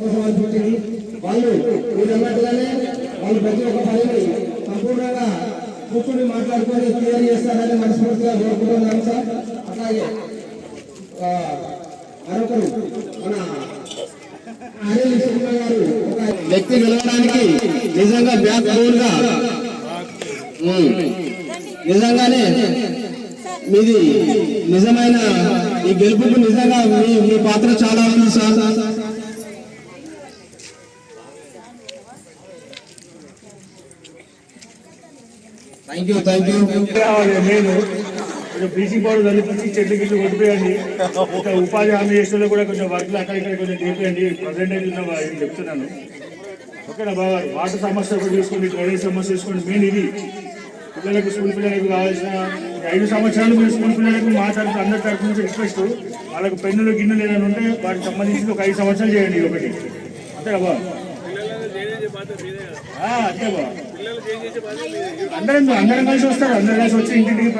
కోసం వాళ్ళు మీరు అన్నట్టుగానే వాళ్ళు ప్రతి ఒక్క పనిని సంపూర్ణంగా కూర్చుని మాట్లాడుకొని క్లియర్ చేస్తారని మనస్ఫూర్తిగా కోరుకుంటున్నాను సార్. అలాగే మరొకరు మన అనిల్ శర్మ గారు ఒక వ్యక్తి నిలవడానికి నిజంగా బ్యాక్ బోన్గా నిజంగానే మీది నిజమైన ఈ గెలుపుకు నిజంగా మీ మీ పాత్ర చాలా ఉంది సార్. నేను కొంచెం బ్లీచింగ్ పౌడర్ చల్లిపించి చెట్లు గిట్లు కొట్టిపోయండి. ఉపాధి హామీ చేసిన కూడా కొంచెం వర్క్లు అక్కడ ఇక్కడ కొంచెం చేపియండి. ప్రజెంట్ అయితే నేను చెప్తున్నాను. ఓకేనా బాగా వాటర్ సమస్య కూడా చూసుకోండి డ్రైనేజ్ సమస్య చూసుకోండి మెయిన్ ఇది. పిల్లలకు స్కూల్ పిల్లలకు కావాల్సిన ఐదు సంవత్సరాలు మీరు స్కూల్ పిల్లలకు మా తరఫు అందరి తరఫు నుంచి రిక్వెస్ట్. వాళ్ళకు పెన్నులు గిన్నెలు ఏదైనా ఉంటే వాటికి సంబంధించి ఒక ఐదు సంవత్సరాలు చేయండి ఒకటి. అంతే బాబా బాబా అందరం అందరం కలిసి వస్తారు. అందరం కలిసి వచ్చి ఇంటింటికి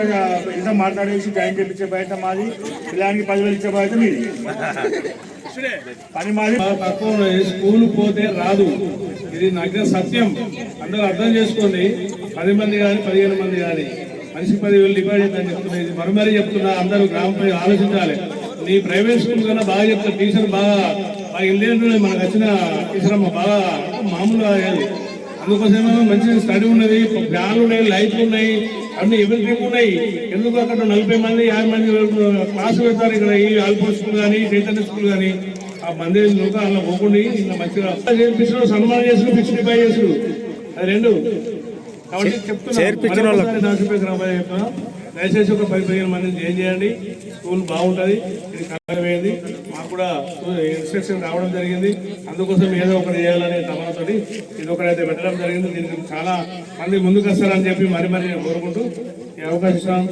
ఇంత మాట్లాడేసి జాయిన్ చేయించే బాధ్యత మాది. పిల్లానికి పదివేలు ఇచ్చే బాధ్యత మీది. పని మాది. తక్కువ స్కూల్ పోతే రాదు. ఇది నగ్న సత్యం. అందరూ అర్థం చేసుకోండి. పది మంది కానీ పదిహేను మంది కానీ. మనిషి పదివేలు డిపాజిట్ అని చెప్తున్నా. ఇది మరి మరీ చెప్తున్నా. అందరూ గ్రామంపై ఆలోచించాలి. నీ ప్రైవేట్ స్కూల్ కన్నా బాగా చెప్తా టీచర్ బాగా బాగా మనకు వచ్చిన టీచర్ బాగా మామూలుగా అయ్యేది. అందుకోసమేమో మంచి స్టడీ ఉన్నది ఫ్యాన్లు ఉన్నాయి లైట్లు ఉన్నాయి అన్ని ఎవ్రీథింగ్ ఉన్నాయి. ఎందుకు అక్కడ నలభై మంది యాభై మంది క్లాస్ పెడతారు ఇక్కడ? ఈ ఆల్పోర్ స్కూల్ కానీ చైతన్య స్కూల్ కానీ. ఆ మంది లోక అలా పోకుండా ఇంకా మంచిగా. చేర్పించడం సన్మానం చేసుడు ఫిక్స్డ్ పై చేసుడు అది రెండు. చెప్తున్నా. దయచేసి ఒక పది పదిహేను మందిని జాయిన్ చేయండి. స్కూల్ బాగుంటుంది. ఇది కలగవేయండి మాకు కూడా ఇన్స్ట్రక్షన్ రావడం జరిగింది. అందుకోసం ఏదో ఒకటి చేయాలనే తమతోటి ఇది ఒకటైతే పెట్టడం జరిగింది. దీనికి చాలా మంది ముందుకు వస్తారని చెప్పి మరి మరి కోరుకుంటూ ఈ అవకాశం